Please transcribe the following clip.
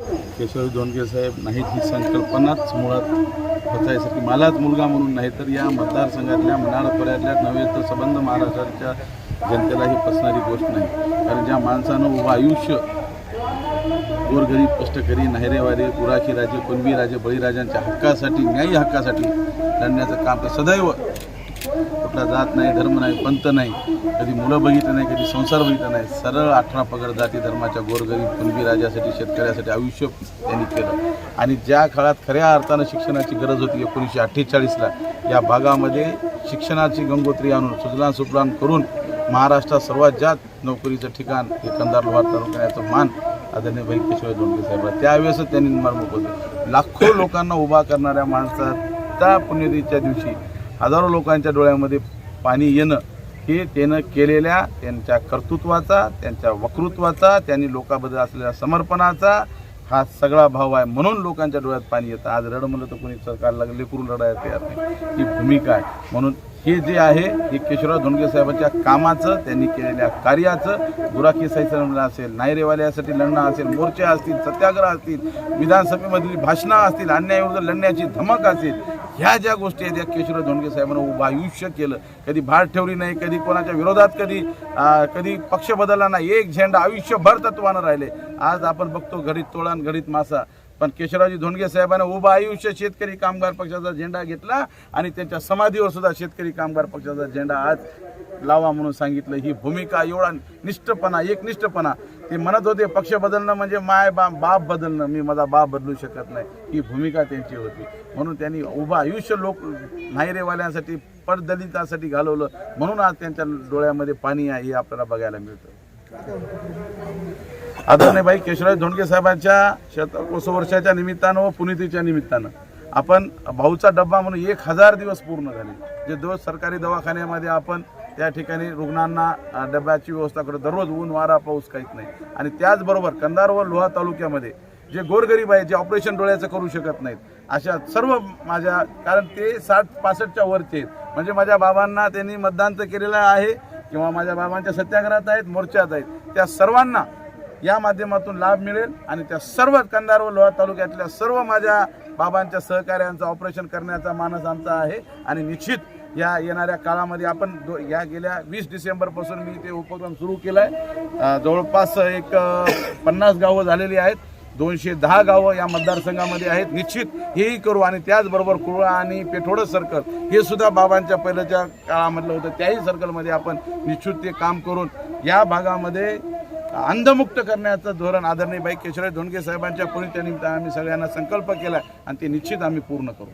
केशव दोनगे साहेब नाहीत ही संकल्पनाच मुळात होतायसाठी मलाच मुलगा म्हणून नाही तर या मतदारसंघातल्या मनाडपऱ्यातल्या नव्हे तर संबंध महाराष्ट्राच्या जनतेला ही पसणारी गोष्ट नाही. कारण ज्या माणसानं उभं आयुष्य गोरगरीब कष्टकरी नाहिरेवारे कुराखी राजे कुणबी राजे बळीराजांच्या हक्कासाठी न्यायी हक्कासाठी लढण्याचं काम तर सदैव कुठला जात नाही धर्म नाही पंत नाही. कधी मुलं बघितलं नाही कधी संसार बघितला नाही. सरळ अठरा पगड जाती धर्माच्या गोरगरीब कुणबी राजासाठी शेतकऱ्यासाठी आयुष्य त्यांनी केलं. आणि ज्या काळात खऱ्या अर्थानं शिक्षणाची गरज होती एकोणीसशे अठ्ठेचाळीसला या भागामध्ये शिक्षणाची गंगोत्री आणून सुजलान सुफलान करून महाराष्ट्रात सर्वात जास्त नोकरीचं ठिकाण हे कंदार लोहार तालुक्याचं मान आदरणीय भाई केशव धोंडगे साहेब त्यावेळेसच त्यांनी निर्माण होते लाखो लोकांना उभा करणाऱ्या माणसात त्या पुण्यतिथीच्या दिवशी हजारो लोकांच्या डोळ्यामध्ये पाणी येणं हे त्यानं केलेल्या त्यांच्या कर्तृत्वाचा त्यांच्या वक्तृत्वाचा त्यांनी लोकांबद्दल असलेल्या समर्पणाचा हा सगळा भाव आहे म्हणून लोकांच्या डोळ्यात पाणी येतं. आज रड म्हणलं तर कोणी सरकारला लेकरून रडायला तयार नाही. ही भूमिका आहे. म्हणून हे जे आहे हे केशवराव धोंडगे साहेबांच्या कामाचं त्यांनी केलेल्या कार्याचं गुराखी लढणं असेल नायरेवाल्यासाठी लढणं असेल मोर्चे असतील सत्याग्रह असतील विधानसभेमधली भाषणं असतील अन्यायाविरुद्ध लढण्याची धमक असेल ह्या ज्या गोष्टी आहेत या केशवराव धोंडगे साहेबांना उभं आयुष्य केलं. कधी भार ठेवली नाही कधी कोणाच्या विरोधात कधी कधी पक्ष बदलला नाही. एक झेंडा आयुष्यभर तत्वानं राहिले. आज आपण बघतो घडीत तोळान घडीत मासा. पण केशवरावजी धोंडगे साहेबांना उभं आयुष्य शेतकरी कामगार पक्षाचा झेंडा घेतला आणि त्यांच्या समाधीवर सुद्धा शेतकरी कामगार पक्षाचा झेंडा आज लावा म्हणून सांगितलं. ही भूमिका एवढा निष्ठपणा एकनिष्ठपणा ते म्हणत होते पक्ष बदलणं म्हणजे माय बा बाप बदलणं. मी माझा बाप बदलू शकत नाही. ही भूमिका त्यांची होती. म्हणून त्यांनी उभं आयुष्य लोक नाहीरेवाल्यांसाठी पडदलितांसाठी घालवलं. म्हणून आज त्यांच्या डोळ्यामध्ये पाणी आहे हे आपल्याला बघायला मिळतं. आदरणीय भाई केशवराज धोंडके साहेबांच्या शतकोस वर्षाच्या निमित्तानं व पुनितीच्या निमित्तानं आपण भाऊचा डब्बा म्हणून एक हजार दिवस पूर्ण झाले. जे दो सरकारी दवाखान्यामध्ये आपण त्या ठिकाणी रुग्णांना डब्याची व्यवस्था करतो दररोज ऊन वारा पाऊस काहीच नाही. आणि त्याचबरोबर कंधार व लोहा तालुक्यामध्ये जे गोरगरीब आहेत जे ऑपरेशन डोळ्याचं करू शकत नाहीत अशा सर्व माझ्या कारण ते साठ पासष्टच्या वरचे आहेत. म्हणजे माझ्या बाबांना त्यांनी मतदान तर केलेलं आहे किंवा माझ्या बाबांच्या सत्याग्रहात आहेत मोर्चात आहेत. त्या सर्वांना या माध्यमातून लाभ मिळेल आणि त्या सर्व कंधार व लोहा तालुक्यातल्या सर्व माझ्या बाबांच्या सहकार्यांचं ऑपरेशन करण्याचा मानस आमचा आहे. आणि निश्चित या येणाऱ्या काळामध्ये आपण दो या गेल्या वीस डिसेंबरपासून मी ते उपक्रम सुरू केला आहे जवळपास एक पन्नास गावं झालेली आहेत. दोनशे दहा गावं या मतदारसंघामध्ये आहेत. निश्चित हेही करू आणि त्याचबरोबर कुळा आणि पेठोडं सर्कल हे सुद्धा बाबांच्या पहिल्याच्या काळामधलं होतं. त्याही सर्कलमध्ये आपण निश्चित ते काम करून या भागामध्ये अंधमुक्त करण्याचं धोरण आदरणीय बाई केशवराज धोंडगे साहेबांच्या पुण्याच्या आम्ही सगळ्यांना संकल्प केला आणि ते निश्चित आम्ही पूर्ण करू.